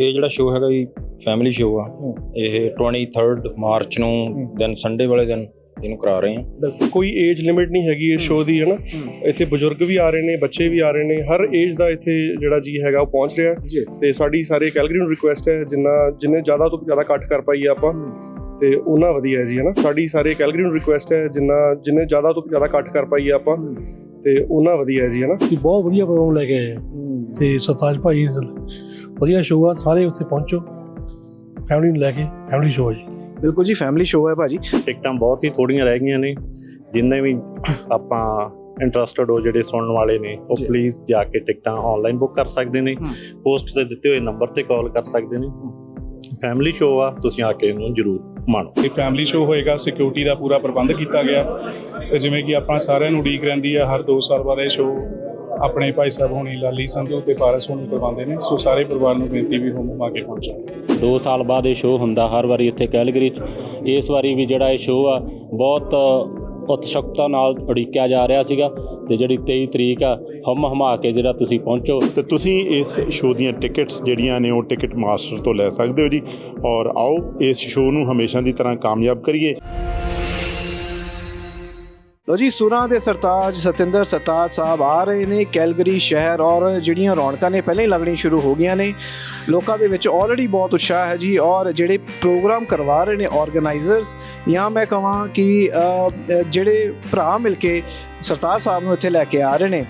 ਇਹ ਜਿਹੜਾ ਸ਼ੋਅ ਹੈਗਾ ਜੀ ਫੈਮਿਲੀ ਸ਼ੋਅ ਆ। ਇਹ 23rd ਮਾਰਚ ਨੂੰ ਦਿਨ ਸੰਡੇ ਵਾਲੇ ਦਿਨ ਇਹਨੂੰ ਕਰਾ ਰਹੇ ਆ। ਕੋਈ ਏਜ ਲਿਮਿਟ ਨਹੀਂ ਹੈਗੀ ਇਸ ਸ਼ੋਅ ਦੀ ਹੈ। ਨਾ ਇੱਥੇ ਬਜ਼ੁਰਗ ਵੀ ਆ ਰਹੇ ਨੇ ਬੱਚੇ ਵੀ ਆ ਰਹੇ ਨੇ ਹਰ ਏਜ ਦਾ ਇੱਥੇ ਜਿਹੜਾ ਜੀ ਹੈਗਾ ਉਹ ਪਹੁੰਚ ਰਿਹਾ। ਤੇ ਸਾਡੀ ਸਾਰੇ ਕੈਲਗਰੀ ਨੂੰ ਰਿਕੁਐਸਟ ਹੈ ਜਿੰਨਾ ਜਿੰਨੇ ਜ਼ਿਆਦਾ ਤੋਂ ਜ਼ਿਆਦਾ ਕੱਟ ਕਰ ਪਾਈਏ ਆਪਾਂ ਤੇ ਉਹਨਾਂ ਵਧੀਆ ਹੈ ਜੀ ਹੈ ਨਾ ਸਾਡੀ ਸਾਰੇ ਕੈਲਗਰੀ ਨੂੰ ਰਿਕੁਐਸਟ ਹੈ ਜਿੰਨਾ ਜਿੰਨੇ ਜ਼ਿਆਦਾ ਤੋਂ ਜ਼ਿਆਦਾ ਕੱਟ ਕਰ ਪਾਈਏ ਆਪਾਂ ਤੇ ਉਹਨਾਂ ਵਧੀਆ ਜੀ ਹੈ ਨਾ ਕਿ ਬਹੁਤ ਵਧੀਆ ਪ੍ਰੋਗਰਾਮ ਲੈ ਕੇ ਆਏ ਆ। ਤੇ ਸਰਤਾਜ ਭਾਈ ਵਧੀਆ ਸ਼ੋਅ ਆ ਸਾਰੇ ਉੱਥੇ ਪਹੁੰਚੋ। ਫੈਮਿਲੀ ਨੂੰ ਲੈ ਕੇ ਫੈਮਿਲੀ ਸ਼ੋਅ ਜੀ। ਬਿਲਕੁਲ ਜੀ ਫੈਮਿਲੀ ਸ਼ੋਅ ਹੈ ਭਾਜੀ। ਟਿਕਟਾਂ ਬਹੁਤ ਹੀ ਥੋੜੀਆਂ ਰਹਿ ਗਈਆਂ ਨੇ ਜਿੰਨੇ ਵੀ ਆਪਾਂ ਇੰਟਰਸਟਿਡ ਹੋ ਜਿਹੜੇ ਸੁਣਨ ਵਾਲੇ ਨੇ ਉਹ ਜੀ। ਪਲੀਜ਼ ਜਾ ਕੇ ਟਿਕਟਾਂ ਆਨਲਾਈਨ ਬੁੱਕ ਕਰ ਸਕਦੇ ਨੇ ਹਮ। ਪੋਸਟ ਤੇ ਦਿੱਤੇ ਹੋਏ ਨੰਬਰ ਤੇ ਕਾਲ ਕਰ ਸਕਦੇ ਨੇ। ਫੈਮਿਲੀ ਸ਼ੋਅ ਆ ਤੁਸੀਂ ਆ ਕੇ ਇਹਨੂੰ ਜ਼ਰੂਰ ਮਾਣੋ। ਇਹ ਫੈਮਿਲੀ ਸ਼ੋਅ ਹੋਏਗਾ ਸਿਕਿਉਰਿਟੀ ਦਾ ਪੂਰਾ ਪ੍ਰਬੰਧ ਕੀਤਾ ਗਿਆ। ਤੇ ਜਿਵੇਂ ਕਿ ਆਪਾਂ ਸਾਰਿਆਂ ਨੂੰ ਉਡੀਕ ਰਹਿੰਦੀ ਹੈ ਹਰ 2 ਸਾਲ ਬਾਅਦ ਇਹ ਸ਼ੋਅ ਆਪਣੇ ਭਾਈ ਸਾਹਿਬ ਹੋਣੀ ਲਾਲੀ ਸੰਧੂ ਤੇ ਪਾਰਸ ਹੋਣੀ ਕਰਵਾਉਂਦੇ ਨੇ। ਸੋ ਸਾਰੇ ਪਰਿਵਾਰ ਨੂੰ ਬੇਨਤੀ ਵੀ ਹੋਮ ਆ ਕੇ ਪਹੁੰਚੋ। 2 ਸਾਲ ਬਾਅਦ ਇਹ ਸ਼ੋਅ ਹੁੰਦਾ ਹਰ ਵਾਰੀ ਇੱਥੇ ਕੈਲਗਰੀ 'ਚ। ਇਸ ਵਾਰੀ ਵੀ ਜਿਹੜਾ ਇਹ ਸ਼ੋਅ ਆ ਬਹੁਤ ਉਤਸ਼ਕਤਾ ਨਾਲ ਉਡੀਕਿਆ ਜਾ ਰਿਹਾ ਸੀਗਾ ਤੇ ਜਿਹੜੀ 23 ਤਰੀਕ ਆ, ਹਮ ਹਮਾ ਕੇ ਜਿਹੜਾ ਤੁਸੀਂ ਪਹੁੰਚੋ। ਤੇ ਤੁਸੀਂ ਇਸ ਸ਼ੋਅ ਦੀਆਂ ਟਿਕਟਸ ਜਿਹੜੀਆਂ ਨੇ ਉਹ ਟਿਕਟ ਮਾਸਟਰ ਤੋਂ ਲੈ ਸਕਦੇ ਹੋ ਜੀ। ਔਰ ਆਓ ਇਸ ਸ਼ੋਅ ਨੂੰ ਹਮੇਸ਼ਾ ਦੀ ਤਰ੍ਹਾਂ ਕਾਮਯਾਬ ਕਰੀਏ। ਲੋ ਜੀ, ਸੁਰਾਂ ਦੇ ਸਰਤਾਜ ਸਤਿੰਦਰ ਸਰਤਾਜ ਸਾਹਿਬ ਆ ਰਹੇ ਨੇ ਕੈਲਗਰੀ ਸ਼ਹਿਰ ਔਰ ਜਿਹੜੀਆਂ ਰੌਣਕਾਂ ਨੇ ਪਹਿਲਾਂ ਹੀ ਲੱਗਣੀ ਸ਼ੁਰੂ ਹੋ ਗਈਆਂ ਨੇ। ਲੋਕਾਂ ਦੇ ਵਿੱਚ ਆਲਰੇਡੀ ਬਹੁਤ ਉਤਸ਼ਾਹ ਹੈ ਜੀ ਔਰ ਜਿਹੜੇ ਪ੍ਰੋਗਰਾਮ ਕਰਵਾ ਰਹੇ ਨੇ ਆਰਗੇਨਾਈਜ਼ਰਸ ਜਾਂ ਮੈਂ ਕਹਾਂ ਕਿ ਜਿਹੜੇ ਭਰਾ ਮਿਲ ਕੇ ਸਰਤਾਜ ਸਾਹਿਬ ਨੂੰ ਇੱਥੇ ਲੈ ਕੇ ਆ ਰਹੇ ਨੇ।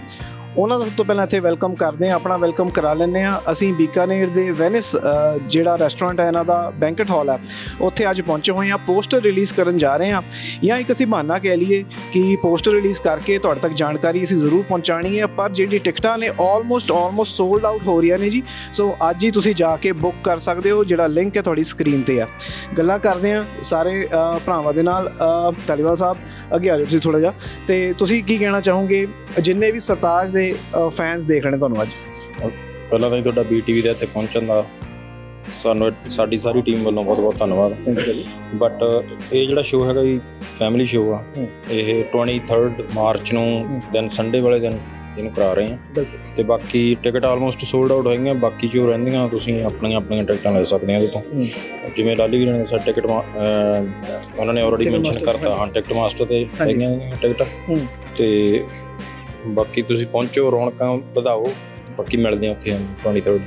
ਉਹਨਾਂ ਦਾ ਸਭ ਤੋਂ ਪਹਿਲਾਂ ਇੱਥੇ ਵੈਲਕਮ ਕਰਦੇ ਹਾਂ, ਆਪਣਾ ਵੈਲਕਮ ਕਰਾ ਲੈਂਦੇ ਹਾਂ। ਅਸੀਂ ਬੀਕਾਨੇਰ ਦੇ ਵੈਨਿਸ ਜਿਹੜਾ ਰੈਸਟੋਰੈਂਟ ਹੈ, ਇਹਨਾਂ ਦਾ ਬੈਂਕਟ ਹਾਲ ਹੈ, ਉੱਥੇ ਅੱਜ ਪਹੁੰਚੇ ਹੋਏ ਹਾਂ। ਪੋਸਟਰ ਰਿਲੀਜ਼ ਕਰਨ ਜਾ ਰਹੇ ਹਾਂ। ਜਾਂ ਇੱਕ ਅਸੀਂ ਬਹਾਨਾ ਕਹਿ ਲਈਏ ਕਿ ਪੋਸਟਰ ਰਿਲੀਜ਼ ਕਰਕੇ ਤੁਹਾਡੇ ਤੱਕ ਜਾਣਕਾਰੀ ਅਸੀਂ ਜ਼ਰੂਰ ਪਹੁੰਚਾਣੀ ਹੈ, ਪਰ ਜਿਹੜੀ ਟਿਕਟਾਂ ਨੇ ਆਲਮੋਸਟ ਆਲਮੋਸਟ ਸੋਲਡ ਆਊਟ ਹੋ ਰਹੀਆਂ ਨੇ ਜੀ। ਸੋ ਅੱਜ ਹੀ ਤੁਸੀਂ ਜਾ ਕੇ ਬੁੱਕ ਕਰ ਸਕਦੇ ਹੋ, ਜਿਹੜਾ ਲਿੰਕ ਹੈ ਤੁਹਾਡੀ ਸਕਰੀਨ ਤੇ ਆ ਗੱਲਾਂ ਕਰਦੇ ਹਾਂ ਸਾਰੇ ਭਰਾਵਾਂ ਦੇ ਨਾਲ। ਧਾਲੀਵਾਲ ਸਾਹਿਬ, ਅੱਗੇ ਆ ਜਾਓ ਤੁਸੀਂ ਥੋੜਾ ਜਿਹਾ। ਤੇ ਤੁਸੀਂ ਕੀ ਕਹਿਣਾ ਚਾਹੋਗੇ? ਜਿੰਨੇ ਵੀ ਸਰਤਾਜ ਦੇ ਫੈਨਸ ਦੇਖ ਰਹੇ ਨੇ ਤੁਹਾਨੂੰ ਅੱਜ? ਪਹਿਲਾਂ ਤਾਂ ਜੀ ਤੁਹਾਡਾ ਬੀਟੀਵੀ ਦੇ ਇੱਥੇ ਪਹੁੰਚਣ ਦਾ ਸਾਨੂੰ ਸਾਡੀ ਸਾਰੀ ਟੀਮ ਵੱਲੋਂ ਬਹੁਤ ਬਹੁਤ ਧੰਨਵਾਦ। ਬਟ ਇਹ ਜਿਹੜਾ ਸ਼ੋਅ ਹੈਗਾ ਜੀ ਫੈਮਿਲੀ ਸ਼ੋਅ ਆ। ਇਹ 23rd ਮਾਰਚ ਨੂੰ ਦਿਨ ਸੰਡੇ ਵਾਲੇ ਦਿਨ ਇਹਨੂੰ ਕਰਾ ਰਹੇ ਆ। ਤੇ ਬਾਕੀ ਟਿਕਟ ਆਲਮੋਸਟ ਸੋਲਡ ਆਊਟ ਹੋਈਆਂ ਬਾਕੀ ਜੋ ਰਹਿੰਦੀਆਂ ਤੁਸੀਂ ਆਪਣੀਆਂ ਆਪਣੀਆਂ ਟਿਕਟਾਂ ਲੈ ਸਕਦੇ ਆ ਇਹਦੇ ਤੋਂ। ਜਿਵੇਂ ਲਾਲੀ ਵੀਰਾਂ ਨੇ ਸਾਡਾ ਟਿਕਟ ਉਹਨਾਂ ਨੇ ਆਲਰੇਡੀ ਮੈਂਸ਼ਨ ਕਰਤਾ ਹਾਂ ਟਿਕਟ ਮਾਸਟਰ ਤੇ। ਹੈਗੀਆਂ ਟਿਕਟ। ਹੂੰ। ਤੇ ਬਾਕੀ ਤੁਸੀਂ ਪਹੁੰਚੋ ਰੌਣਕਾਂ ਵਧਾਓ। ਬਾਕੀ ਮਿਲਦੇ ਆ ਉੱਥੇ 23rd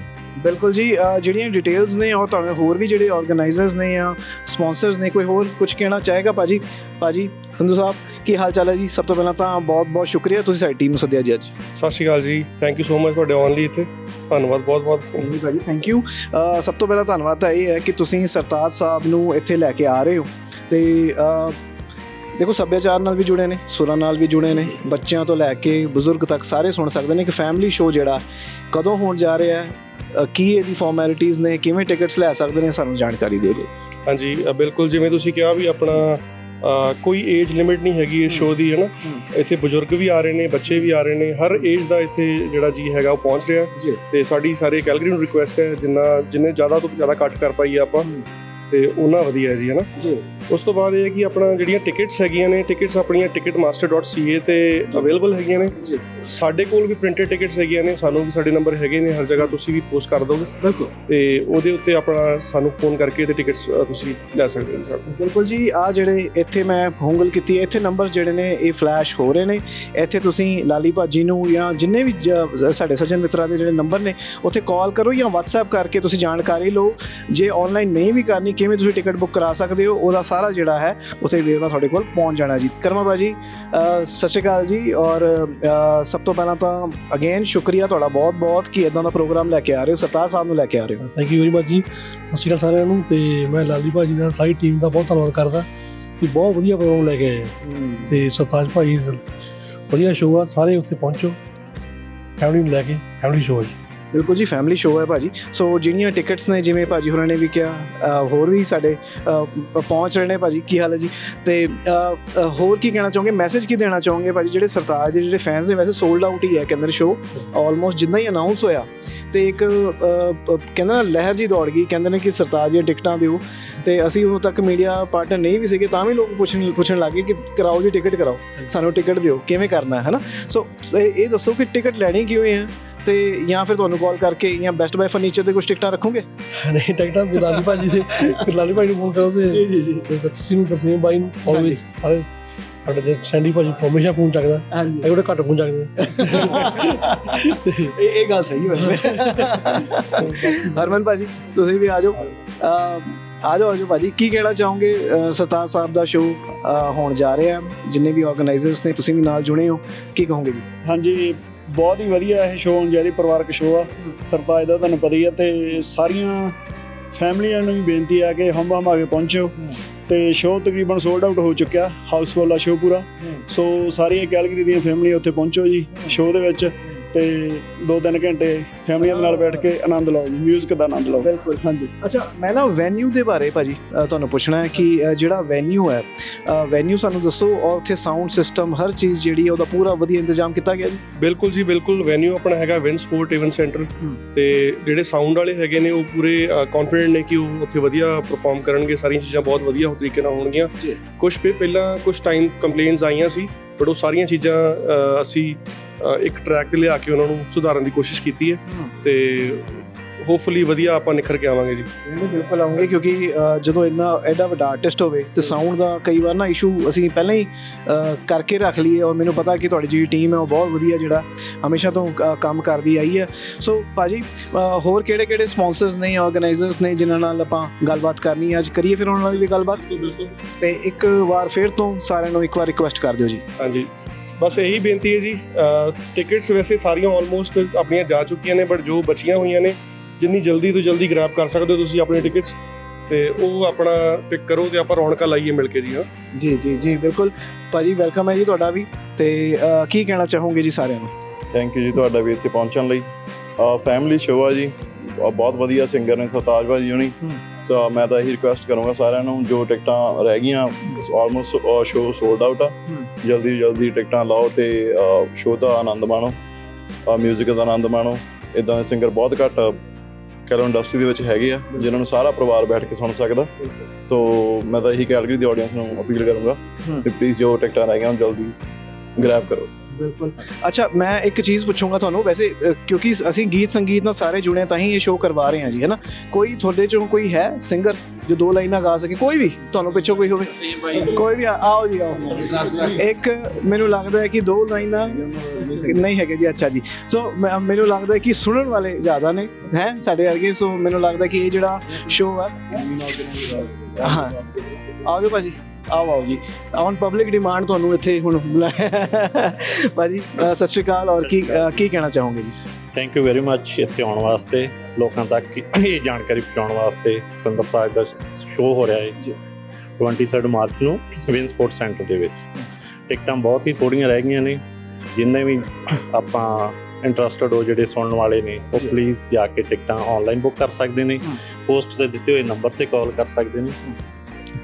ਬਿਲਕੁਲ ਜੀ ਜਿਹੜੀਆਂ ਡਿਟੇਲਸ ਨੇ ਉਹ ਤੁਹਾਨੂੰ ਹੋਰ ਵੀ ਜਿਹੜੇ ਆਰਗੇਨਾਈਜ਼ਰਸ ਨੇ ਜਾਂ ਸਪਾਂਸਰਸ ਨੇ ਕੋਈ ਹੋਰ ਕੁਝ ਕਹਿਣਾ ਚਾਹੇਗਾ ਭਾਜੀ? ਭਾਜੀ ਸੰਧੂ ਸਾਹਿਬ ਕੀ ਹਾਲ ਚਾਲ ਹੈ ਜੀ? ਸਭ ਤੋਂ ਪਹਿਲਾਂ ਤਾਂ ਬਹੁਤ ਬਹੁਤ ਸ਼ੁਕਰੀਆ ਤੁਸੀਂ ਸਾਡੀ ਟੀਮ ਨੂੰ ਸੱਦਿਆ ਜੀ ਅੱਜ। ਸਤਿ ਸ਼੍ਰੀ ਅਕਾਲ ਜੀ। ਥੈਂਕ ਯੂ ਸੋ ਮਚ ਤੁਹਾਡੇ ਆਉਣ ਲਈ ਇੱਥੇ। ਧੰਨਵਾਦ ਬਹੁਤ ਬਹੁਤ ਜੀ ਭਾਜੀ ਥੈਂਕ ਯੂ ਸਭ ਤੋਂ ਪਹਿਲਾਂ ਧੰਨਵਾਦ ਤਾਂ ਇਹ ਹੈ ਕਿ ਤੁਸੀਂ ਸਰਤਾਜ ਸਾਹਿਬ ਨੂੰ ਇੱਥੇ ਲੈ ਕੇ ਆ ਰਹੇ ਹੋ। ਤੇ ਦੇਖੋ ਸੱਭਿਆਚਾਰ ਨਾਲ ਵੀ ਜੁੜੇ ਨੇ ਸੁਰਾਂ ਨਾਲ ਵੀ ਜੁੜੇ ਨੇ ਬੱਚਿਆਂ ਤੋਂ ਲੈ ਕੇ ਬਜ਼ੁਰਗ ਤੱਕ ਸਾਰੇ ਸੁਣ ਸਕਦੇ ਨੇ ਕਿ ਫੈਮਿਲੀ ਸ਼ੋਅ ਜਿਹੜਾ ਕਦੋਂ ਹੋਣ ਜਾ ਰਿਹਾ ਹੈ ਕੀ ਇਹਦੀ ਫਾਰਮੈਲਿਟੀਆਂ ਨੇ ਕਿਵੇਂ ਟਿਕਟਸ ਲੈ ਸਕਦੇ ਨੇ ਸਾਨੂੰ ਜਾਣਕਾਰੀ ਦਿਓ। ਜੀ ਹਾਂਜੀ ਬਿਲਕੁਲ ਜਿਵੇਂ ਤੁਸੀਂ ਕਿਹਾ ਵੀ ਆਪਣਾ ਕੋਈ ਏਜ ਲਿਮਿਟ ਨਹੀਂ ਹੈਗੀ ਇਸ ਸ਼ੋਅ ਦੀ ਹੈ ਨਾ? ਇੱਥੇ ਬਜ਼ੁਰਗ ਵੀ ਆ ਰਹੇ ਨੇ ਬੱਚੇ ਵੀ ਆ ਰਹੇ ਨੇ ਹਰ ਏਜ ਦਾ ਇੱਥੇ ਜਿਹੜਾ ਜੀ ਹੈਗਾ ਉਹ ਪਹੁੰਚ ਰਿਹਾ। ਤੇ ਸਾਡੀ ਸਾਰੇ ਕੈਲਗਰੀ ਨੂੰ ਰਿਕੁਐਸਟ ਹੈ ਜਿੰਨਾ ਜਿੰਨੇ ਜ਼ਿਆਦਾ ਤੋਂ ਜ਼ਿਆਦਾ ਕੱਟ ਕਰ ਪਾਈਏ ਆਪਾਂ। ਤੇ ਉਹਨਾਂ ਵਧੀਆ ਜੀ ਹੈ ਨਾ ਜੀ। ਉਸ ਤੋਂ ਬਾਅਦ ਇਹ ਹੈ ਕਿ ਆਪਣਾ ਜਿਹੜੀਆਂ ਟਿਕਟਸ ਹੈਗੀਆਂ ਨੇ ਟਿਕਟਸ ਆਪਣੀਆਂ ticketmaster.ca ਤੇ ਅਵੇਲੇਬਲ ਹੈਗੀਆਂ ਨੇ। ਜੀ। ਸਾਡੇ ਕੋਲ ਵੀ ਪ੍ਰਿੰਟਡ ਟਿਕਟਸ ਹੈਗੀਆਂ ਨੇ ਸਾਨੂੰ ਵੀ ਸਾਡੇ ਨੰਬਰ ਹੈਗੇ ਨੇ ਹਰ ਜਗ੍ਹਾ ਤੁਸੀਂ ਵੀ ਪੋਸਟ ਕਰ ਦੋਗੇ। ਬਿਲਕੁਲ। ਤੇ ਉਹਦੇ ਉੱਤੇ ਆਪਣਾ ਸਾਨੂੰ ਫੋਨ ਕਰਕੇ ਤੇ ਟਿਕਟਸ ਤੁਸੀਂ ਲੈ ਸਕਦੇ ਹੋ ਸਾਡੇ ਬਿਲਕੁਲ ਜੀ ਆ ਜਿਹੜੇ ਇੱਥੇ ਮੈਂ ਹੁੰਗਲ ਕੀਤੀ ਹੈ, ਇੱਥੇ ਨੰਬਰ ਜਿਹੜੇ ਨੇ ਇਹ ਫਲੈਸ਼ ਹੋ ਰਹੇ ਨੇ। ਇੱਥੇ ਤੁਸੀਂ ਲਾਲੀ ਭਾਜੀ ਨੂੰ ਜਾਂ ਜਿੰਨੇ ਵੀ ਸਾਡੇ ਸੱਜਣ ਮਿੱਤਰਾਂ ਦੇ ਜਿਹੜੇ ਨੰਬਰ ਨੇ ਉੱਥੇ ਕਾਲ ਕਰੋ ਜਾਂ WhatsApp ਕਰਕੇ ਤੁਸੀਂ ਜਾਣਕਾਰੀ ਲਓ। ਜੇ ਆਨਲਾਈਨ ਨਹੀਂ ਵੀ ਕਰਨੀ ਕਿਵੇਂ ਤੁਸੀਂ ਟਿਕਟ ਬੁੱਕ ਕਰਾ ਸਕਦੇ ਹੋ ਉਹਦਾ ਸਾਰਾ ਜਿਹੜਾ ਹੈ ਉਸੇ ਵੇਰਵਾ ਤੁਹਾਡੇ ਕੋਲ ਪਹੁੰਚ ਜਾਣਾ ਜੀ। ਕਰਮਾ ਭਾਜੀ ਅ, ਸਤਿ ਸ਼੍ਰੀ ਅਕਾਲ ਜੀ ਔਰ ਸਭ ਤੋਂ ਪਹਿਲਾਂ ਤਾਂ ਅਗੇਨ ਸ਼ੁਕਰੀਆ ਤੁਹਾਡਾ ਬਹੁਤ ਬਹੁਤ ਕਿ ਇਦਾਂ ਦਾ ਪ੍ਰੋਗਰਾਮ ਲੈ ਕੇ ਆ ਰਹੇ ਹੋ ਸਰਤਾਜ ਸਾਹਿਬ ਨੂੰ ਲੈ ਕੇ ਆ ਰਹੇ ਹੋ। ਥੈਂਕ ਯੂ ਵੈਰੀ ਮਚ ਜੀ ਸਤਿ ਸ਼੍ਰੀ ਅਕਾਲ ਸਾਰਿਆਂ ਨੂੰ ਤੇ ਮੈਂ ਲਾਲੀ ਭਾਜੀ ਦਾ ਸਾਰੀ ਟੀਮ ਦਾ ਬਹੁਤ ਧੰਨਵਾਦ ਕਰਦਾ ਕਿ ਬਹੁਤ ਵਧੀਆ ਪ੍ਰੋਗਰਾਮ ਲੈ ਕੇ ਆਏ। ਤੇ ਸਰਤਾਜ ਭਾਈ ਵਧੀਆ ਸ਼ੋਅ ਆ ਸਾਰੇ ਉੱਥੇ ਪਹੁੰਚੋ ਫੈਮਿਲੀ ਨੂੰ ਲੈ ਕੇ ਫੈਮਿਲੀ ਸ਼ੋਅ ਜੀ। ਬਿਲਕੁਲ ਜੀ ਫੈਮਿਲੀ ਸ਼ੋਅ ਹੈ ਭਾਜੀ। ਸੋ ਜਿਹੜੀਆਂ ਟਿਕਟਸ ਨੇ ਜਿਵੇਂ ਭਾਜੀ ਹੋਰਾਂ ਨੇ ਵੀ ਕਿਹਾ ਹੋਰ ਵੀ ਸਾਡੇ ਪਹੁੰਚ ਰਹੇ ਨੇ ਭਾਜੀ ਕੀ ਹਾਲ ਹੈ ਜੀ? ਤੇ ਹੋਰ ਕੀ ਕਹਿਣਾ ਚਾਹੋਗੇ? ਮੈਸੇਜ ਕੀ ਦੇਣਾ ਚਾਹੋਗੇ ਭਾਜੀ? ਜਿਹੜੇ ਸਰਤਾਜ ਦੇ ਜਿਹੜੇ ਫੈਨਸ ਨੇ ਵੈਸੇ ਸੋਲਡ ਆਊਟ ਹੀ ਹੈ ਕਹਿੰਦੇ ਸ਼ੋਅ ਆਲਮੋਸਟ ਜਿੰਨਾ ਹੀ ਅਨਾਉਂਸ ਹੋਇਆ। ਤੇ ਇੱਕ ਕਹਿੰਦੇ ਨਾ ਲਹਿਰ ਜੀ ਦੌੜ ਗਈ ਕਹਿੰਦੇ ਨੇ ਕਿ ਸਰਤਾਜ ਦੀਆਂ ਟਿਕਟਾਂ ਦਿਓ। ਤੇ ਅਸੀਂ ਉਦੋਂ ਤੱਕ ਮੀਡੀਆ ਪਾਰਟਨਰ ਨਹੀਂ ਵੀ ਸੀਗੇ ਤਾਂ ਵੀ ਲੋਕ ਪੁੱਛਣ ਪੁੱਛਣ ਲੱਗੇ ਕਿ ਕਰਾਓ ਜੀ ਟਿਕਟ ਕਰਾਓ। ਸਾਨੂੰ ਟਿਕਟ ਦਿਓ ਕਿਵੇਂ ਕਰਨਾ ਹੈ ਹਨਾ? ਸੋ ਇਹ ਦੱਸੋ ਕਿ ਟਿਕਟ ਲੈਣੀ ਕਿਉਂ ਹੈ? ਤੇ ਜਾਂ ਫਿਰ ਤੁਹਾਨੂੰ ਕਾਲ ਕਰਕੇ ਜਾਂ ਬੈਸਟ ਬਾਈ ਫਰਨੀਚਰ ਦੇ ਕੁਝ ਟਿਕਟਾਂ ਰੱਖੋਗੇ? ਨਹੀਂ ਟਿਕਟਾਂ ਵੀ ਲਾਲੀ ਭਾਜੀ ਦੇ ਲਾਲੀ ਭਾਜੀ ਨੂੰ ਫੋਨ ਕਰੋ ਤੇ ਜੀ ਜੀ ਤੇ ਤੁਸੀਂ ਨੂੰ ਤਰਸੀਮ ਬਾਈ ਨੂੰ ਆਲਵੇਜ਼ ਸਾਰੇ ਸਾਡੇ ਦੇ ਸੈਂਡੀ ਭਾਜੀ ਹਮੇਸ਼ਾ ਫੋਨ ਚੱਕਦਾ। ਹਾਂਜੀ। ਇਹ ਉਹਦੇ ਘੱਟ ਫੋਨ ਚੱਕਦੇ ਇਹ ਇਹ ਗੱਲ ਸਹੀ ਹੋਈ ਹਰਮਨ ਭਾਜੀ ਤੁਸੀਂ ਵੀ ਆ ਜਾਓ। ਆ ਜਾਓ ਆ ਜਾਓ ਭਾਜੀ। ਕੀ ਕਹਿਣਾ ਚਾਹੋਗੇ? ਸਰਤਾਜ ਸਾਹਿਬ ਦਾ ਸ਼ੋਅ ਹੋਣ ਜਾ ਰਿਹਾ ਜਿੰਨੇ ਵੀ ਆਰਗੇਨਾਈਜ਼ਰਸ ਨੇ ਤੁਸੀਂ ਵੀ ਨਾਲ ਜੁੜੇ ਹੋ। ਕੀ ਕਹੋਗੇ ਜੀ? ਹਾਂਜੀ ਬਹੁਤ ਹੀ ਵਧੀਆ ਇਹ ਸ਼ੋਅ ਜਿਹੜੀ ਪਰਿਵਾਰਕ ਸ਼ੋਅ ਆ। ਸਰਤਾਜ ਦਾ ਤੁਹਾਨੂੰ ਪਤਾ ਹੀ ਆ ਤੇ ਸਾਰੀਆਂ ਫੈਮਲੀਆਂ ਨੂੰ ਵੀ ਬੇਨਤੀ ਆ ਕਿ ਹਮ ਹਮ ਆ ਕੇ ਪਹੁੰਚੋ ਤੇ ਸ਼ੋਅ ਤਕਰੀਬਨ ਸੋਲਡ ਆਊਟ ਹੋ ਚੁੱਕਿਆ ਹਾਊਸਫੁੱਲ ਆ ਸ਼ੋਅ ਪੂਰਾ। ਸੋ ਸਾਰੀਆਂ ਕੈਲਗਰੀ ਦੀਆਂ ਫੈਮਲੀਆਂ ਉੱਥੇ ਪਹੁੰਚੋ ਜੀ ਸ਼ੋਅ ਦੇ ਵਿੱਚ। ਤੇ 2-3 ਘੰਟੇ ਫੈਮਲੀਆਂ ਦੇ ਨਾਲ ਬੈਠ ਕੇ ਆਨੰਦ ਲਓ ਜੀ 뮤직 ਦਾ ਆਨੰਦ ਲਓ। ਬਿਲਕੁਲ। ਹਾਂਜੀ। ਅੱਛਾ ਮੈਂ ਨਾ ਵੈਨਿਊ ਦੇ ਬਾਰੇ ਭਾਜੀ ਤੁਹਾਨੂੰ ਪੁੱਛਣਾ ਹੈ ਕਿ ਜਿਹੜਾ ਵੈਨਿਊ ਹੈ ਵੈਨਿਊ ਸਾਨੂੰ ਦੱਸੋ ਔਰ ਉੱਥੇ ਸਾਊਂਡ ਸਿਸਟਮ ਹਰ ਚੀਜ਼ ਜਿਹੜੀ ਹੈ ਉਹਦਾ ਪੂਰਾ ਵਧੀਆ ਇੰਤਜ਼ਾਮ ਕੀਤਾ ਗਿਆ ਜੀ? ਬਿਲਕੁਲ ਜੀ ਬਿਲਕੁਲ। ਵੈਨਿਊ ਆਪਣਾ ਹੈਗਾ ਵਿਨ ਸਪੋਰਟ ਇਵੈਂਟ ਸੈਂਟਰ। ਤੇ ਜਿਹੜੇ ਸਾਊਂਡ ਵਾਲੇ ਹੈਗੇ ਨੇ ਉਹ ਪੂਰੇ ਕੌਨਫੀਡੈਂਟ ਨੇ ਕਿ ਉਹ ਉੱਥੇ ਵਧੀਆ ਪਰਫਾਰਮ ਕਰਨਗੇ। ਸਾਰੀਆਂ ਚੀਜ਼ਾਂ ਬਹੁਤ ਵਧੀਆ ਹੋ ਤਰੀਕੇ ਨਾਲ ਹੋਣਗੀਆਂ। ਕੁਝ ਪੇ ਪਹਿਲਾਂ ਕੁਝ ਟਾਈਮ ਕੰਪਲੇਨਸ ਆਈਆਂ ਸੀ। ਬਟ ਉਹ ਸਾਰੀਆਂ ਚੀਜ਼ਾਂ ਅਸੀਂ ਇੱਕ ਟਰੈਕ ਤੇ ਲਿਆ ਕੇ ਉਹਨਾਂ ਨੂੰ ਸੁਧਾਰਨ ਦੀ ਕੋਸ਼ਿਸ਼ ਕੀਤੀ ਹੈ ਤੇ ਹੋਪਫੁਲੀ ਵਧੀਆ ਆਪਾਂ ਨਿਖਰ ਕੇ ਆਵਾਂਗੇ ਜੀ। ਨਹੀਂ ਬਿਲਕੁਲ ਆਉਂਗੇ ਕਿਉਂਕਿ ਜਦੋਂ ਇੰਨਾ ਐਡਾ ਵੱਡਾ ਆਰਟਿਸਟ ਹੋਵੇ ਤੇ ਸਾਊਂਡ ਦਾ ਕਈ ਵਾਰ ਨਾ ਇਸ਼ੂ ਅਸੀਂ ਪਹਿਲਾਂ ਹੀ ਕਰਕੇ ਰੱਖ ਲਈਏ ਔਰ ਮੈਨੂੰ ਪਤਾ ਕਿ ਤੁਹਾਡੀ ਜਿਹੜੀ ਟੀਮ ਹੈ ਉਹ ਬਹੁਤ ਵਧੀਆ ਜਿਹੜਾ ਹਮੇਸ਼ਾ ਤੋਂ ਕ- ਕੰਮ ਕਰਦੀ ਆਈ ਹੈ। ਸੋ ਭਾਜੀ ਅਹ, ਹੋਰ ਕਿਹੜੇ ਕਿਹੜੇ ਸਪਾਂਸਰਸ ਨੇ ਆਰਗੇਨਾਈਜ਼ਰਸ ਨੇ ਜਿਨ੍ਹਾਂ ਨਾਲ ਆਪਾਂ ਗੱਲਬਾਤ ਕਰਨੀ ਹੈ? ਅੱਜ ਕਰੀਏ ਫਿਰ ਉਹਨਾਂ ਨਾਲ ਵੀ ਗੱਲਬਾਤ? ਬਿਲਕੁਲ ਤੇ ਇੱਕ ਵਾਰ ਫਿਰ ਤੋਂ ਸਾਰਿਆਂ ਨੂੰ ਇੱਕ ਵਾਰ ਰਿਕੁਐਸਟ ਕਰ ਦਿਓ ਜੀ। ਹਾਂਜੀ। ਬਸ ਇਹੀ ਬੇਨਤੀ ਹੈ ਜੀ ਟਿਕਟਸ ਵੈਸੇ ਸਾਰੀਆਂ ਆਲਮੋਸਟ ਆਪਣੀਆਂ ਜਾ ਚੁੱਕੀਆਂ ਨੇ ਬਟ ਜੋ ਬਚੀਆਂ ਹੋਈਆਂ ਨੇ ਜਿੰਨੀ ਜਲਦੀ ਤੋਂ ਜਲਦੀ ਗ੍ਰੈਬ ਕਰ ਸਕਦੇ ਹੋ ਤੁਸੀਂ ਆਪਣੇ ਟਿਕਟਸ ਤੇ ਉਹ ਆਪਣਾ ਪਿਕ ਕਰੋ ਤੇ ਆਪਾਂ ਰੌਣਕਾਂ ਲਾਈਏ ਮਿਲ ਕੇ ਜੀ ਹਾਂ। ਜੀ ਜੀ ਜੀ ਬਿਲਕੁਲ। ਭਾਜੀ ਵੈਲਕਮ ਹੈ ਜੀ ਤੁਹਾਡਾ ਵੀ ਤੇ ਅਹ, ਕੀ ਕਹਿਣਾ ਚਾਹੋਗੇ ਜੀ ਸਾਰਿਆਂ ਨੂੰ? ਥੈਂਕ ਯੂ ਜੀ ਤੁਹਾਡਾ ਵੀ ਇੱਥੇ ਪਹੁੰਚਣ ਲਈ। ਫੈਮਿਲੀ ਸ਼ੋਅ ਆ ਜੀ। ਅਹ ਬਹੁਤ ਵਧੀਆ ਸਿੰਗਰ ਨੇ ਸਰਤਾਜ ਭਾਜੀ ਹੁਣੀ। ਹੂੰ। ਸੋ ਮੈਂ ਤਾਂ ਇਹੀ ਰਿਕੁਐਸਟ ਕਰੂੰਗਾ ਸਾਰਿਆਂ ਨੂੰ ਜੋ ਟਿਕਟਾਂ ਰਹਿ ਗਈਆਂ ਆਲਮੋਸਟ ਸ਼ੋਅ ਸੋਲਡ ਆਊਟ ਆ। ਹੂੰ। ਜਲਦੀ ਜਲਦੀ ਟਿਕਟਾਂ ਲਾਓ ਤੇ ਸ਼ੋਅ ਦਾ ਆਨੰਦ ਮਾਣੋ। 뮤직 ਦਾ ਆਨੰਦ ਮਾਣੋ। ਇਦਾਂ ਦੇ ਸਿੰਗਰ ਬਹੁਤ ਘੱਟ ਕੈਲੋ ਇੰਡਸਟਰੀ ਦੇ ਵਿੱਚ ਹੈਗੇ ਆ ਜਿਨ੍ਹਾਂ ਨੂੰ ਸਾਰਾ ਪਰਿਵਾਰ ਬੈਠ ਕੇ ਸੁਣ ਸਕਦਾ। ਤੋ ਮੈਂ ਤਾਂ ਇਹੀ ਕੈਲਗਰੀ ਦੀ ਆਡੀਅנס ਨੂੰ ਅਪੀਲ ਕਰੂੰਗਾ। ਕਿ ਪਲੀਜ਼ ਜੋ ਟਿਕਟਾਂ ਰਹਿ ਗਈਆਂ ਉਹ ਜਲਦੀ ਗ੍ਰੈਬ ਕਰੋ। ਬਿਲਕੁਲ। ਅੱਛਾ ਮੈਂ ਇੱਕ ਚੀਜ਼ ਪੁੱਛੂੰਗਾ ਤੁਹਾਨੂੰ ਵੈਸੇ ਅ, ਕਿਉਂਕਿ ਅਸੀਂ ਗੀਤ ਸੰਗੀਤ ਨਾਲ ਸਾਰੇ ਜੁੜੇ ਹਾਂ, ਤਾਂ ਹੀ ਇਹ ਸ਼ੋਅ ਕਰਵਾ ਰਹੇ ਹਾਂ ਜੀ ਹੈਨਾ? ਕੋਈ ਤੁਹਾਡੇ ਚੋਂ ਕੋਈ ਹੈ ਸਿੰਗਰ ਜੋ ਦੋ ਲਾਈਨਾਂ ਗਾ ਸਕੇ? ਕੋਈ ਵੀ? ਤੁਹਾਨੂੰ ਪਿੱਛੋਂ ਕੋਈ ਹੋਵੇ? ਕੋਈ ਵੀ ਆ- ਆਓ ਜੀ ਆਓ। ਇੱਕ ਮੈਨੂੰ ਲੱਗਦਾ ਹੈ ਕਿ ਦੋ ਲਾਈਨਾਂ ਨਹੀਂ ਹੈਗੇ ਜੀ ਅੱਛਾ ਜੀ। ਸੋ ਮੈਂ- ਮੈਨੂੰ ਲੱਗਦਾ ਹੈ ਕਿ ਸੁਣਨ ਵਾਲੇ ਜ਼ਿਆਦਾ ਨੇ ਹੈ ਸਾਡੇ ਵਰਗੇ ਸੋ ਮੈਨੂੰ ਲੱਗਦਾ ਕਿ ਇਹ ਜਿਹੜਾ ਸ਼ੋਅ ਹੈ। ਹਾਂ ਆਓ ਜੀ ਭਾਜੀ। ਆਓ ਆਓ ਜੀ। ਔਨ ਪਬਲਿਕ ਡਿਮਾਂਡ ਤੁਹਾਨੂੰ ਇੱਥੇ ਹੁਣ ਬੁਲਾਇਆ ਭਾਜੀ ਸਤਿ ਸ਼੍ਰੀ ਅਕਾਲ ਔਰ ਕੀ ਕੀ ਕਹਿਣਾ ਚਾਹੋਗੇ ਜੀ? ਥੈਂਕ ਯੂ ਵੈਰੀ ਮੱਚ ਇੱਥੇ ਆਉਣ ਵਾਸਤੇ। ਲੋਕਾਂ ਤੱਕ ਇਹ ਜਾਣਕਾਰੀ ਪਹੁੰਚਾਉਣ ਵਾਸਤੇ ਸੰਦਰ ਸਾਹਿਬ ਦਾ ਸ਼ੋਅ ਹੋ ਰਿਹਾ ਹੈ 23 ਮਾਰਚ ਨੂੰ ਵਿਨ ਸਪੋਰਟ ਸੈਂਟਰ ਦੇ ਵਿੱਚ। ਟਿਕਟਾਂ ਬਹੁਤ ਹੀ ਥੋੜੀਆਂ ਰਹਿ ਗਈਆਂ ਨੇ। ਜਿੰਨੇ ਵੀ ਆਪਾਂ ਇੰਟਰਸਟਡ ਹੋ ਜਿਹੜੇ ਸੁਣਨ ਵਾਲੇ ਨੇ ਉਹ ਪਲੀਜ਼ ਜਾ ਕੇ ਟਿਕਟਾਂ ਆਨਲਾਈਨ ਬੁੱਕ ਕਰ ਸਕਦੇ ਨੇ। ਪੋਸਟ ਤੇ ਦਿੱਤੇ ਹੋਏ ਨੰਬਰ ਤੇ ਕਾਲ ਕਰ ਸਕਦੇ ਨੇ।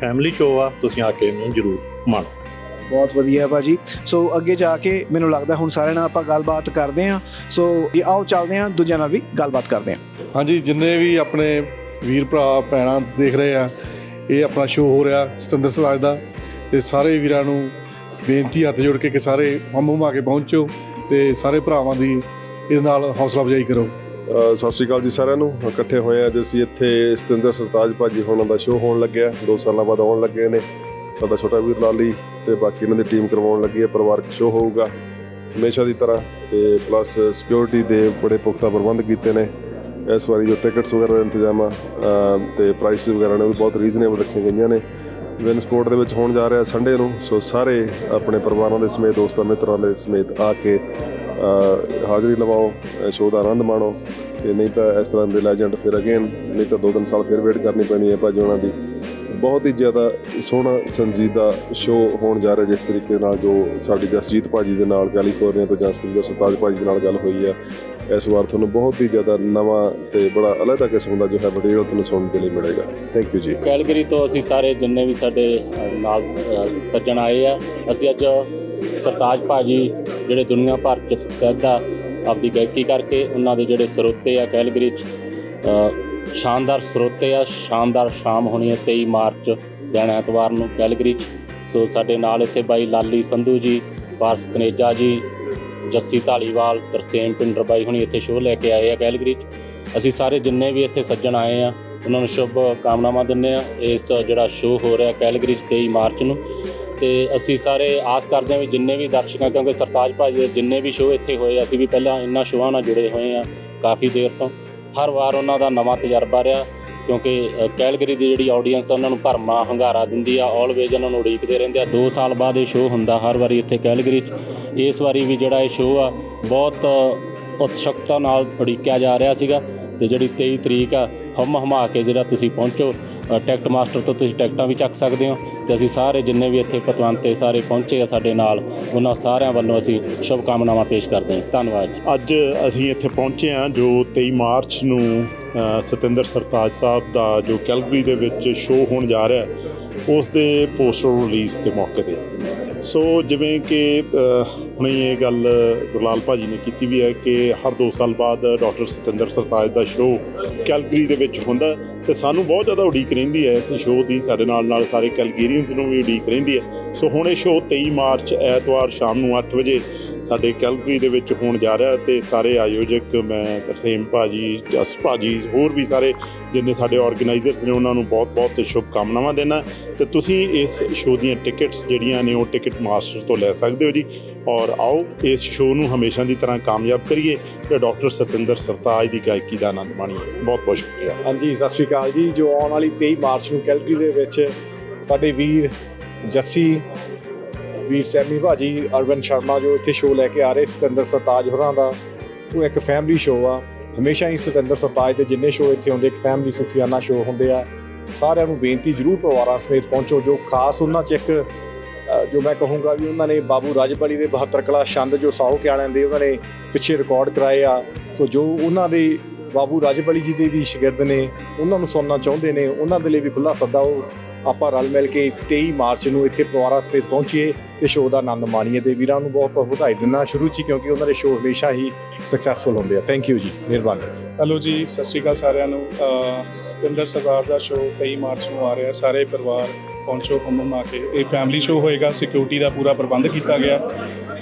ਫੈਮਿਲੀ ਸ਼ੋਅ ਆ ਤੁਸੀਂ ਆ ਕੇ ਇਹਨੂੰ ਜ਼ਰੂਰ ਮਾਣੋ। ਬਹੁਤ ਵਧੀਆ ਭਾਜੀ। ਸੋ ਅੱਗੇ ਜਾ ਕੇ ਮੈਨੂੰ ਲੱਗਦਾ ਹੁਣ ਸਾਰਿਆਂ ਨਾਲ ਆਪਾਂ ਗੱਲਬਾਤ ਕਰਦੇ ਹਾਂ। ਸੋ ਇਹ ਆਓ ਚੱਲਦੇ ਹਾਂ ਦੂਜਿਆਂ ਨਾਲ ਵੀ ਗੱਲਬਾਤ ਕਰਦੇ ਹਾਂ। ਹਾਂਜੀ ਜਿੰਨੇ ਵੀ ਆਪਣੇ ਵੀਰ ਭਰਾ ਭੈਣਾਂ ਦੇਖ ਰਹੇ ਆ ਇਹ ਆਪਣਾ ਸ਼ੋਅ ਹੋ ਰਿਹਾ ਸਤਿੰਦਰ ਸਰਾਜ ਦਾ। ਤੇ ਸਾਰੇ ਵੀਰਾਂ ਨੂੰ ਬੇਨਤੀ ਹੱਥ ਜੋੜ ਕੇ ਕਿ ਸਾਰੇ ਹਮ ਹਮ ਆ ਕੇ ਪਹੁੰਚੋ ਤੇ ਸਾਰੇ ਭਰਾਵਾਂ ਦੀ ਇਸ ਨਾਲ ਹੌਸਲਾ ਅਫਜ਼ਾਈ ਕਰੋ। ਸਤਿ ਸ਼੍ਰੀ ਅਕਾਲ ਜੀ ਸਾਰਿਆਂ ਨੂੰ। ਇਕੱਠੇ ਹੋਏ ਆ ਅੱਜ ਅਸੀਂ ਇੱਥੇ ਸਤਿੰਦਰ ਸਰਤਾਜ ਭਾਜੀ ਹੋਣਾ ਦਾ ਸ਼ੋਅ ਹੋਣ ਲੱਗਿਆ। 2 ਸਾਲਾਂ ਬਾਅਦ ਆਉਣ ਲੱਗੇ ਨੇ। ਸਾਡਾ ਛੋਟਾ ਵੀਰ ਲਾਲੀ ਤੇ ਬਾਕੀ ਇਹਨਾਂ ਦੀ ਟੀਮ ਕਰਵਾਉਣ ਲੱਗੀ ਹੈ। ਪਰਿਵਾਰਕ ਸ਼ੋਅ ਹੋਊਗਾ ਹਮੇਸ਼ਾ ਦੀ ਤਰ੍ਹਾਂ ਤੇ ਪਲੱਸ ਸਿਕਿਉਰਿਟੀ ਦੇ ਬੜੇ ਪੁਖਤਾ ਪ੍ਰਬੰਧ ਕੀਤੇ ਨੇ। ਇਸ ਵਾਰੀ ਜੋ ਟਿਕਟਸ ਵਗੈਰਾ ਦਾ ਇੰਤਜ਼ਾਮ ਆ ਅ, ਤੇ ਪ੍ਰਾਈਸਿਸ ਵਗੈਰਾ ਨੇ ਵੀ ਬਹੁਤ ਰੀਜ਼ਨੇਬਲ ਰੱਖੀਆਂ ਗਈਆਂ ਨੇ। ਵਿਨ ਸਪੋਰਟ ਦੇ ਵਿੱਚ ਹੋਣ ਜਾ ਰਿਹਾ ਸੰਡੇ ਨੂੰ ਸੋ ਸਾਰੇ ਆਪਣੇ ਪਰਿਵਾਰਾਂ ਦੇ ਸਮੇਤ ਦੋਸਤਾਂ ਮਿੱਤਰਾਂ ਦੇ ਸਮੇਤ ਆ ਕੇ ਹਾਜ਼ਰੀ ਲਵਾਓ ਸ਼ੋਅ ਦਾ ਆਨੰਦ ਮਾਣੋ ਤੇ ਨਹੀਂ ਤਾਂ ਇਸ ਤਰ੍ਹਾਂ ਦੇ ਲੈਜੈਂਡ ਫਿਰ ਅਗੇਨ ਨਹੀਂ ਤਾਂ ਦੋ ਤਿੰਨ ਸਾਲ ਫਿਰ ਵੇਟ ਕਰਨੀ ਪੈਣੀ ਹੈ ਭਾਜੀ ਉਹਨਾਂ ਦੀ। ਬਹੁਤ ਹੀ ਜ਼ਿਆਦਾ ਸੋਹਣਾ ਸੰਜੀਦਾ ਸ਼ੋਅ ਹੋਣ ਜਾ ਰਿਹਾ ਜਿਸ ਤਰੀਕੇ ਨਾਲ ਜੋ ਸਾਡੀ ਜਸਜੀਤ ਭਾਜੀ ਦੇ ਨਾਲ ਕੈਲੀਫੋਰਨੀਆ ਤੋਂ ਜਾਂ ਸਤਿੰਦਰ ਸਰਤਾਜ ਭਾਜੀ ਦੇ ਨਾਲ ਗੱਲ ਹੋਈ ਆ, ਇਸ ਵਾਰ ਤੁਹਾਨੂੰ ਬਹੁਤ ਹੀ ਜ਼ਿਆਦਾ ਨਵਾਂ ਤੇ ਬੜਾ ਅਲੱਗਾ ਕਿਸਮ ਦਾ ਜੋ ਹੈ ਮਟੀਰੀਅਲ ਤੁਹਾਨੂੰ ਸੁਣਨ ਦੇ ਲਈ ਮਿਲੇਗਾ। ਥੈਂਕ ਯੂ ਜੀ। ਕੈਲਗਰੀ ਤੋਂ ਅਸੀਂ ਸਾਰੇ ਜਿੰਨੇ ਵੀ ਸਾਡੇ ਨਾਲ ਸੱਜਣ ਆਏ ਆ, ਅਸੀਂ ਅੱਜ ਸਰਤਾਜ ਭਾਜੀ, ਜਿਹੜੇ ਦੁਨੀਆ ਭਰ ਚ ਪ੍ਰਸਿੱਧ ਆਪਦੀ ਗਾਇਕੀ ਕਰਕੇ ਉਹਨਾਂ ਦੇ ਜਿਹੜੇ ਸਰੋਤੇ ਆ ਕੈਲਗਰੀ ਚ ਸ਼ਾਨਦਾਰ ਸਰੋਤੇ ਆ, ਸ਼ਾਨਦਾਰ ਸ਼ਾਮ ਹੋਣੀ ਹੈ 23 ਮਾਰਚ, ਦਿਨ ਐਤਵਾਰ ਨੂੰ ਕੈਲਗਰੀ ਚ। ਸੋ ਸਾਡੇ ਨਾਲ ਇੱਥੇ ਬਾਈ ਲਾਲੀ ਸੰਧੂ ਜੀ ਪਾਰਸ ਤਨੇਜਾ ਜੀ, ਜੱਸੀ ਢਾਲੀਵਾਲ ਤਰਸੇਮ ਪਿੰਡਰ ਬਾਈ ਹੁਣੀ ਇੱਥੇ ਸ਼ੋਅ ਲੈ ਕੇ ਆਏ ਆ ਕੈਲਗਰੀ 'ਚ। ਅਸੀਂ ਸਾਰੇ ਜਿੰਨੇ ਵੀ ਇੱਥੇ ਸੱਜਣ ਆਏ ਆ, ਉਹਨਾਂ ਨੂੰ ਸ਼ੁਭ ਕਾਮਨਾਵਾਂ ਦਿੰਦੇ ਆ ਇਸ ਜਿਹੜਾ ਸ਼ੋਅ ਹੋ ਰਿਹਾ ਕੈਲਗਰੀ 'ਚ 23 ਮਾਰਚ ਨੂੰ। ਤੇ ਅਸੀਂ ਸਾਰੇ ਆਸ ਕਰਦੇ ਹਾਂ ਵੀ ਜਿੰਨੇ ਵੀ ਦਰਸ਼ਕਾਂ, ਕਿਉਂਕਿ ਸਰਤਾਜ ਭਾਜੀ ਦੇ ਜਿੰਨੇ ਵੀ ਸ਼ੋਅ ਇੱਥੇ ਹੋਏ ਅਸੀਂ ਵੀ ਪਹਿਲਾਂ ਇਹਨਾਂ ਸ਼ੋਅਾਂ ਨਾਲ ਜੁੜੇ ਹੋਏ ਆ ਕਾਫੀ ਦੇਰ ਤੋਂ। ਹਰ ਵਾਰ ਉਹਨਾਂ ਦਾ ਨਵਾਂ ਤਜਰਬਾ ਰਿਹਾ, ਕਿਉਂਕਿ ਕੈਲਗਰੀ ਦੀ ਜਿਹੜੀ ਆਡੀਅנס ਆ, ਉਹਨਾਂ ਨੂੰ ਭਰਮਾ ਹੰਗਾਰਾ ਦਿੰਦੀ ਆ ਆਲਵੇਜ਼ ਉਹਨਾਂ ਨੂੰ ਉਡੀਕਦੇ ਰਹਿੰਦੇ ਆ। 2 ਸਾਲ ਬਾਅਦ ਇਹ ਸ਼ੋਅ ਹੁੰਦਾ ਹਰ ਵਾਰੀ ਇੱਥੇ ਕੈਲਗਰੀ 'ਚ। ਇਸ ਵਾਰੀ ਵੀ ਜਿਹੜਾ ਇਹ ਸ਼ੋਅ ਆ, ਬਹੁਤ ਉਤਸ਼ਕਤਾ ਨਾਲ ਉਡੀਕਿਆ ਜਾ ਰਿਹਾ ਸੀਗਾ। ਤੇ ਜਿਹੜੀ 23 ਤਰੀਕ ਆ, ਹਮ ਹਮਾ ਕੇ ਜਿਹੜਾ ਤੁਸੀਂ ਪਹੁੰਚੋ ਟਿਕਟ ਮਾਸਟਰ ਤੋਂ ਤੁਸੀਂ ਟਿਕਟਾਂ ਵੀ ਚੱਕ ਸਕਦੇ ਹੋ ਤੇ ਅਸੀਂ ਸਾਰੇ ਜਿੰਨੇ ਵੀ ਇੱਥੇ ਪਤਵੰਤੇ ਸਾਰੇ ਪਹੁੰਚੇ ਆ ਸਾਡੇ ਨਾਲ, ਉਹਨਾਂ ਸਾਰਿਆਂ ਵੱਲੋਂ ਅਸੀਂ ਸ਼ੁਭ ਕਾਮਨਾਵਾਂ ਪੇਸ਼ ਕਰਦੇ ਹਾਂ। ਧੰਨਵਾਦ ਜੀ। ਅੱਜ ਅਸੀਂ ਇੱਥੇ ਪਹੁੰਚੇ ਹਾਂ ਜੋ 23 ਮਾਰਚ ਨੂੰ ਸਤਿੰਦਰ ਸਰਤਾਜ ਸਾਹਿਬ ਦਾ ਜੋ ਕੈਲਗਰੀ ਦੇ ਵਿੱਚ ਸ਼ੋਅ ਹੋਣ ਜਾ ਰਿਹਾ ਉਸ ਦੇ ਪੋਸਟਰ ਰਿਲੀਜ਼ ਦੇ ਮੌਕੇ ਤੇ। ਸੋ ਜਿਵੇਂ ਕਿ ਹੁਣੇ ਇਹ ਗੱਲ ਗੁਰਲਾਲ ਭਾਜੀ ਨੇ ਕੀਤੀ ਵੀ ਹੈ ਕਿ ਹਰ 2 ਸਾਲ ਬਾਅਦ ਡਾਕਟਰ ਸਤਿੰਦਰ ਸਰਤਾਜ ਦਾ ਸ਼ੋਅ ਕੈਲਗਰੀ ਦੇ ਵਿੱਚ ਹੁੰਦਾ ਤੇ ਸਾਨੂੰ ਬਹੁਤ ਜ਼ਿਆਦਾ ਉਡੀਕ ਰਹਿੰਦੀ ਹੈ ਇਸ ਸ਼ੋਅ ਦੀ, ਸਾਡੇ ਨਾਲ ਨਾਲ ਸਾਰੇ ਕੈਲਗੇਰੀਅਨਸ ਨੂੰ ਵੀ ਉਡੀਕ ਰਹਿੰਦੀ ਹੈ। ਸੋ ਹੁਣ ਇਹ ਸ਼ੋਅ 23 ਮਾਰਚ ਐਤਵਾਰ ਸ਼ਾਮ ਨੂੰ 8 ਵਜੇ ਸਾਡੇ ਕੈਲਗਰੀ ਦੇ ਵਿੱਚ ਹੋਣ ਜਾ ਰਿਹਾ ਤੇ ਸਾਰੇ ਆਯੋਜਕ, ਮੈਂ ਤਰਸੇਮ ਭਾਜੀ, ਜਸ ਭਾਜੀ, ਹੋਰ ਵੀ ਸਾਰੇ ਜਿੰਨੇ ਸਾਡੇ ਆਰਗੇਨਾਈਜ਼ਰਸ ਨੇ, ਉਹਨਾਂ ਨੂੰ ਬਹੁਤ-ਬਹੁਤ ਸ਼ੁਭ ਕਾਮਨਾਵਾਂ ਦੇਣਾ। ਤੇ ਤੁਸੀਂ ਇਸ ਸ਼ੋਅ ਦੀਆਂ ਟਿਕਟਸ ਜਿਹੜੀਆਂ ਨੇ, ਉਹ ਟਿਕਟ ਮਾਸਟਰ ਤੋਂ ਲੈ ਸਕਦੇ ਹੋ ਜੀ। ਔਰ ਆਓ, ਇਸ ਸ਼ੋਅ ਨੂੰ ਹਮੇਸ਼ਾ ਦੀ ਤਰ੍ਹਾਂ ਕਾਮਯਾਬ ਕਰੀਏ। ਤੇ ਡਾਕਟਰ ਸਤਿੰਦਰ ਸਰਤਾਜ ਦੀ ਗਾਇਕੀ ਦਾ ਆਨੰਦ ਮਾਣੀਏ। ਬਹੁਤ-ਬਹੁਤ ਸ਼ੁਕਰੀਆ। ਹਾਂਜੀ, ਸਤਿ ਸ਼੍ਰੀ ਅਕਾਲ ਜੀ। ਜੋ ਆਉਣ ਵਾਲੀ 23 ਮਾਰਚ ਨੂੰ ਕੈਲਗਰੀ ਦੇ ਵਿੱਚ ਸਾਡੇ ਵੀਰ ਜੱਸੀ ਵੀਰ ਸੈਮੀ ਭਾਜੀ, ਅਰਵਿੰਦ ਸ਼ਰਮਾ ਜੋ ਇੱਥੇ ਸ਼ੋਅ ਲੈ ਕੇ ਆ ਰਹੇ, ਸਤਿੰਦਰ ਸਰਤਾਜ ਹੋਰਾਂ ਦਾ, ਉਹ ਇੱਕ ਫੈਮਿਲੀ ਸ਼ੋਅ ਆ। ਹਮੇਸ਼ਾ ਹੀ ਸਤਿੰਦਰ ਸਰਤਾਜ ਦੇ ਜਿੰਨੇ ਸ਼ੋਅ ਇੱਥੇ ਹੁੰਦੇ, ਇੱਕ ਫੈਮਿਲੀ ਸੁਫੀਆਨਾ ਸ਼ੋਅ ਹੁੰਦੇ ਆ। ਸਾਰਿਆਂ ਨੂੰ ਬੇਨਤੀ ਜ਼ਰੂਰ ਪਰਿਵਾਰਾਂ ਸਮੇਤ ਪਹੁੰਚੋ, ਜੋ ਖਾਸ ਉਹਨਾਂ 'ਚ ਇੱਕ ਜੋ ਮੈਂ ਕਹੂੰਗਾ ਵੀ ਉਹਨਾਂ ਨੇ ਬਾਬੂ ਰਾਜਪਾਲੀ ਦੇ 72 ਕਲਾ ਛੰਦ, ਜੋ ਸਾਹੋ ਕੇ ਵਾਲਿਆਂ ਦੇ ਉਹਨਾਂ ਨੇ ਪਿੱਛੇ ਰਿਕਾਰਡ ਕਰਾਏ ਆ। ਸੋ ਜੋ ਉਹਨਾਂ ਦੇ ਬਾਬੂ ਰਾਜਪਾਲੀ ਜੀ ਦੇ ਵੀ ਸ਼ਾਗਿਰਦ ਨੇ, ਉਹਨਾਂ ਨੂੰ ਸੁਣਨਾ ਚਾਹੁੰਦੇ ਨੇ, ਉਹਨਾਂ ਦੇ ਲਈ ਵੀ ਖੁੱਲਾ ਸੱਦਾ ਉਹ ਆਪਾਂ ਰਲ ਮਿਲ ਕੇ 23 ਮਾਰਚ ਨੂੰ ਇੱਥੇ ਪਰਿਵਾਰਾਂ ਸਮੇਤ ਪਹੁੰਚੀਏ ਤੇ ਸ਼ੋਅ ਦਾ ਆਨੰਦ ਮਾਣੀਏ ਤੇ ਵੀਰਾਂ ਨੂੰ ਬਹੁਤ ਬਹੁਤ ਵਧਾਈ ਦਿੰਦਾ ਸ਼ੁਰੂ 'ਚ ਕਿਉਂਕਿ ਉਹਨਾਂ ਦੇ ਸ਼ੋਅ ਹਮੇਸ਼ਾ ਹੀ ਸਕਸੈਸਫੁਲ ਹੁੰਦੇ ਆ। ਥੈਂਕ ਯੂ ਜੀ, ਮਿਹਰਬਾਨੀ। ਹੈਲੋ ਜੀ, ਸਤਿ ਸ਼੍ਰੀ ਅਕਾਲ ਸਾਰਿਆਂ ਨੂੰ। ਸਤਿੰਦਰ ਸਰਦਾਰ ਦਾ ਸ਼ੋਅ 23 ਮਾਰਚ ਨੂੰ ਆ ਰਿਹਾ, ਸਾਰੇ ਪਰਿਵਾਰ ਪਹੁੰਚੋ ਹਮਮ ਆ ਕੇ। ਇਹ ਫੈਮਿਲੀ ਸ਼ੋਅ ਹੋਏਗਾ ਸਿਕਿਉਰਿਟੀ ਦਾ ਪੂਰਾ ਪ੍ਰਬੰਧ ਕੀਤਾ ਗਿਆ।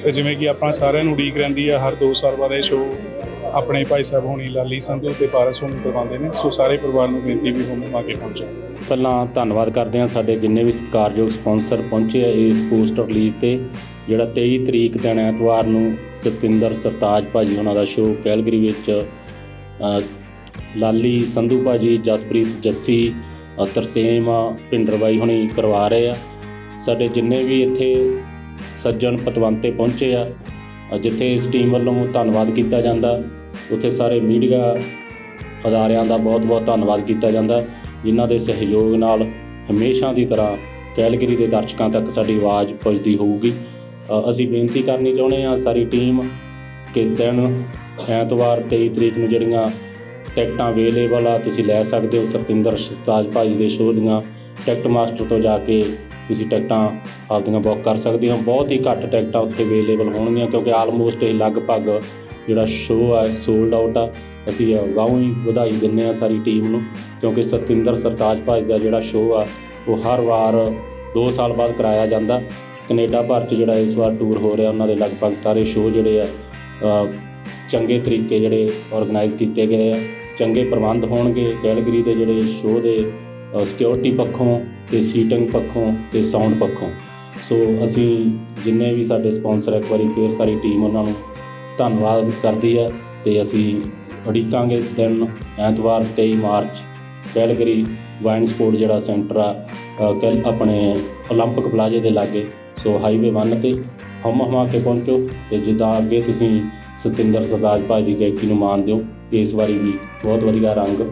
ਤੇ ਜਿਵੇਂ ਕਿ ਆਪਾਂ ਸਾਰਿਆਂ ਨੂੰ ਉਡੀਕ ਰਹਿੰਦੀ ਆ, ਹਰ 2 ਸਾਲ ਬਾਅਦ ਇਹ ਸ਼ੋਅ ਆਪਣੇ ਭਾਈ ਸਾਹਿਬ ਹੋਣੀ, ਲਾਲੀ ਸੰਧੂ ਤੇ ਪਾਰਸ ਹੋਣੀ ਕਰਵਾਉਂਦੇ ਨੇ। ਸੋ ਸਾਰੇ ਪਰਿਵਾਰ ਨੂੰ ਬੇਨਤੀ ਵੀ ਹਮਮ ਆ ਕੇ ਪਹੁੰਚੋ। ਪਹਿਲਾਂ ਧੰਨਵਾਦ ਕਰਦੇ ਹਾਂ ਸਾਡੇ ਜਿੰਨੇ ਵੀ ਸਤਿਕਾਰਯੋਗ ਸਪਾਂਸਰ ਪਹੁੰਚੇ ਆ ਇਸ ਪੋਸਟਰ ਰਿਲੀਜ਼ ਤੇ। ਜਿਹੜਾ 23 ਤਰੀਕ ਦਿਨ ਐਤਵਾਰ ਨੂੰ ਸਤਿੰਦਰ ਸਰਤਾਜ ਭਾਜੀ ਉਹਨਾਂ ਦਾ ਸ਼ੋਅ ਕੈਲਗਰੀ ਵਿੱਚ ਲਾਲੀ ਸੰਧੂ ਭਾਜੀ, ਜਸਪ੍ਰੀਤ ਜੱਸੀ ਤਰਸੇਮ ਪਿੰਡਰ ਬਾਈ ਹੁਣੀ ਕਰਵਾ ਰਹੇ ਆ। ਸਾਡੇ ਜਿੰਨੇ ਵੀ ਇੱਥੇ ਸੱਜਣ ਪਤਵੰਤੇ ਪਹੁੰਚੇ ਆ ਜਿੱਥੇ ਇਸ ਟੀਮ ਵੱਲੋਂ ਧੰਨਵਾਦ ਕੀਤਾ ਜਾਂਦਾ, ਉੱਥੇ ਸਾਰੇ ਮੀਡੀਆ ਅਦਾਰਿਆਂ ਦਾ ਬਹੁਤ-ਬਹੁਤ ਧੰਨਵਾਦ ਕੀਤਾ ਜਾਂਦਾ, ਜਿਨ੍ਹਾਂ ਦੇ ਸਹਿਯੋਗ ਨਾਲ ਹਮੇਸ਼ਾ ਦੀ ਤਰ੍ਹਾਂ ਕੈਲਗਰੀ ਦੇ ਦਰਸ਼ਕਾਂ ਤੱਕ ਸਾਡੀ ਆਵਾਜ਼ ਪਹੁੰਚਦੀ ਹੋਊਗੀ। ਅਸੀਂ ਬੇਨਤੀ ਕਰਨੀ ਚਾਹੁੰਦੇ ਹਾਂ ਸਾਰੀ ਟੀਮ ਕਿ ਦਿਨ ਐਤਵਾਰ 23 ਤਰੀਕ ਨੂੰ ਜਿਹੜੀਆਂ ਟਿਕਟਾਂ ਅਵੇਲੇਬਲ ਆ, ਤੁਸੀਂ ਲੈ ਸਕਦੇ ਹੋ ਸਤਿੰਦਰ ਸਰਤਾਜ ਭਾਜੀ ਦੇ ਸ਼ੋਅ ਦੀਆਂ, ਟਿਕਟ ਮਾਸਟਰ ਤੋਂ ਜਾ ਕੇ ਤੁਸੀਂ ਟਿਕਟਾਂ ਆਪਦੀਆਂ ਬੁੱਕ ਕਰ ਸਕਦੇ ਹੋ। ਬਹੁਤ ਹੀ ਘੱਟ ਟਿਕਟਾਂ ਉੱਥੇ ਅਵੇਲੇਬਲ ਹੋਣਗੀਆਂ ਕਿਉਂਕਿ ਆਲਮੋਸਟ ਇਹ ਲਗਭਗ ਜਿਹੜਾ ਸ਼ੋਅ ਆ ਸੋਲਡ ਆਊਟ ਆ। ਅਸੀਂ ਵਾਹੋਂ ਹੀ ਵਧਾਈ ਦਿੰਦੇ ਆ ਸਾਰੀ ਟੀਮ ਨੂੰ ਕਿਉਂਕਿ ਸਤਿੰਦਰ ਸਰਤਾਜ ਭਾਈ ਦਾ ਜਿਹੜਾ ਸ਼ੋਅ ਆ, ਉਹ ਹਰ ਵਾਰ 2 ਸਾਲ ਬਾਅਦ ਕਰਾਇਆ ਜਾਂਦਾ। ਕੈਨੇਡਾ ਭਰ 'ਚ ਜਿਹੜਾ ਇਸ ਵਾਰ ਟੂਰ ਹੋ ਰਿਹਾ, ਉਹਨਾਂ ਦੇ ਲਗਭਗ ਸਾਰੇ ਸ਼ੋਅ ਜਿਹੜੇ ਆ ਚੰਗੇ ਤਰੀਕੇ ਜਿਹੜੇ ਆਰਗੇਨਾਈਜ਼ ਕੀਤੇ ਗਏ ਆ। ਚੰਗੇ ਪ੍ਰਬੰਧ ਹੋਣਗੇ ਕੈਲਗਰੀ ਦੇ ਜਿਹੜੇ ਸ਼ੋਅ ਦੇ ਸਿਕਿਉਰਿਟੀ ਪੱਖੋਂ ਤੇ ਸੀਟਿੰਗ ਪੱਖੋਂ ਤੇ ਸਾਊਂਡ ਪੱਖੋਂ ਸੋ ਅਸੀਂ ਜਿੰਨੇ ਵੀ ਸਾਡੇ ਸਪਾਂਸਰ ਇੱਕ ਵਾਰੀ ਫੇਰ ਸਾਰੀ ਟੀਮ ਉਹਨਾਂ ਨੂੰ ਧੰਨਵਾਦ ਕਰਦੀ ਹੈ ਤੇ ਅਸੀਂ ਉਡੀਕਾਂਗੇ ਦਿਨ ਐਤਵਾਰ 23 ਮਾਰਚ ਕੈਲਗਰੀ ਵਾਈਨ ਸਪੋਰਟ ਜਿਹੜਾ ਸੈਂਟਰ ਆ ਅ, ਕੈਲ ਆਪਣੇ 올림픽 ਪਲਾਜ਼ੇ ਦੇ ਲਾਗੇ ਸੋ ਹਾਈਵੇ 1 ਤੇ ਹਮ ਹਮਾ ਕੇ ਪਹੁੰਚੋ ਤੇ ਜਿੱਦਾਂ ਅੱਗੇ ਤੁਸੀਂ ਸਤਿੰਦਰ ਸਰਦਾਰ ਭਾਈ ਦੀ ਗਾਇਕੀ ਨੂੰ ਮਾਣਦੇ ਹੋ ਇਸ ਵਾਰੀ ਵੀ ਬਹੁਤ ਵਧੀਆ ਰੰਗ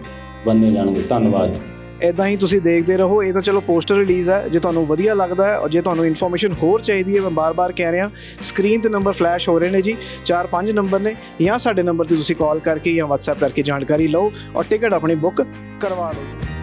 ਬੰਨੇ ਜਾਣਗੇ ਧੰਨਵਾਦ ਇਦਾਂ ਹੀ ਤੁਸੀਂ ਦੇਖਦੇ ਰਹੋ, ਇਹ ਤਾਂ ਚਲੋ ਪੋਸਟਰ ਰਿਲੀਜ਼ ਹੈ, ਜੇ ਤੁਹਾਨੂੰ ਵਧੀਆ ਲੱਗਦਾ ਹੈ ਔਰ ਜੇ ਤੁਹਾਨੂੰ ਇਨਫੋਰਮੇਸ਼ਨ ਹੋਰ ਚਾਹੀਦੀ ਹੈ, ਮੈਂ ਬਾਰ-ਬਾਰ ਕਹਿ ਰਿਹਾ ਸਕਰੀਨ ਤੇ ਨੰਬਰ ਫਲੈਸ਼ ਹੋ ਰਹੇ ਨੇ ਜੀ 4-5 ਨੰਬਰ ਨੇ, ਜਾਂ ਸਾਡੇ ਨੰਬਰ ਤੇ ਤੁਸੀਂ ਕਾਲ ਕਰਕੇ ਜਾਂ WhatsApp ਕਰਕੇ ਜਾਣਕਾਰੀ ਲਓ ਔਰ ਟਿਕਟ ਆਪਣੀ ਬੁੱਕ ਕਰਵਾ ਲਓ